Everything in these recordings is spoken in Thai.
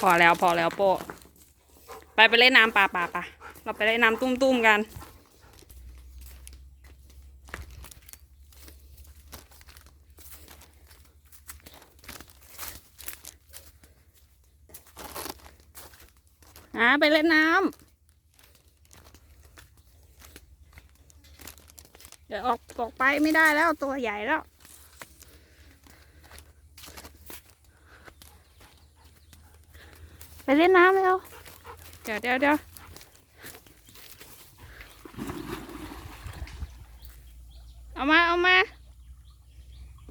พอแล้วพอแล้วโปะไปไปเล่นน้ำปลาปลาปลาเราไปเล่นน้ำตุ้มๆกันอ่าไปเล่นน้ำเดี๋ยวออกออกไปไม่ได้แล้วตัวใหญ่แล้ว ไปเล่นน้ำแล้วเดี๋ยวเดี๋ยวเดี๋ยวเอามาเอามา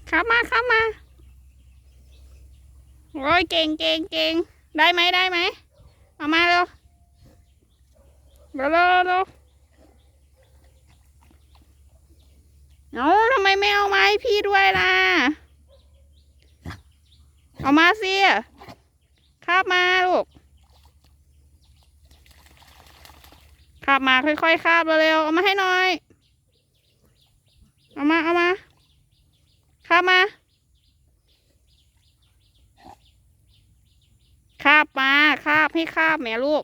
ขับมาขับมาโอ้ยเก่งเก่งเก่งได้ไหมได้ไหมเอามาเร็วเร็วเร็วเร็วเอาทำไมไม่เอามาให้พี่ด้วยล่ะ เอามาสิ บมาลูกคาบมาค่อยๆคาบเร็วๆเอามาให้หน่อย เอามา เอามาคาบมาคาบมาคาบให้คาบแม่ลูก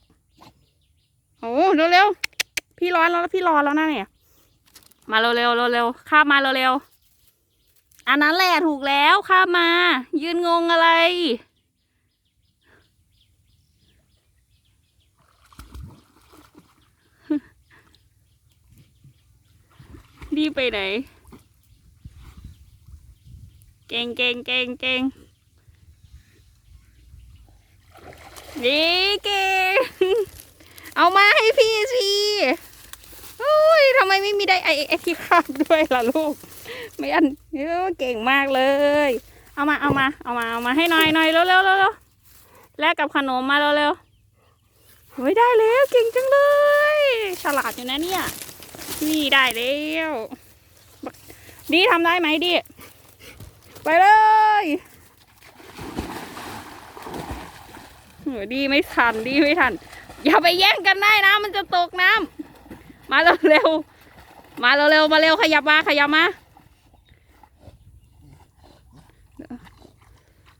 โอ้เร็วๆพี่ร้อนแล้วพี่รอแล้วนะเนี่ย มาเร็วๆเร็วๆคาบมาเร็วๆอันนั้นแหละถูกแล้วคาบมา ยืนงงอะไร ดีไปไหน เก่งเก่งเก่งเก่งดีเก่งเอามาให้พี่สิโอ้ยทำไมไม่มีได้ไอเอ็กที่คาบด้วยล่ะลูก ไม่อันเออเก่งมากเลย เอามาเอามาเอามาเอามาให้หน่อยหน่อยเร็วเร็วเร็วเร็วแลกกับขนมมาเร็วเร็วเฮ้ยได้แล้วเก่งจังเลย ฉลาดอยู่นะเนี่ย นี่ได้แล้วดีทำได้ไหมดิไปเลยเออดีไม่ทันดีไม่ทัน อย่าไปแย่งกันได้นะ มันจะตกน้ำมาเร็วๆมาเร็วๆมาเร็วขยับมาขยับมา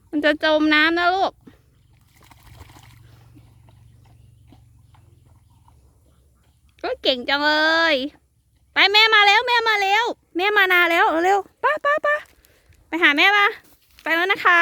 มันจะจมน้ำนะลูกก็เก่งจังเลย แม่มาแล้วแม่มาแล้วแม่มานาแล้วเร็วป้าป้าป้าไปหาแม่มาไปแล้วนะคะ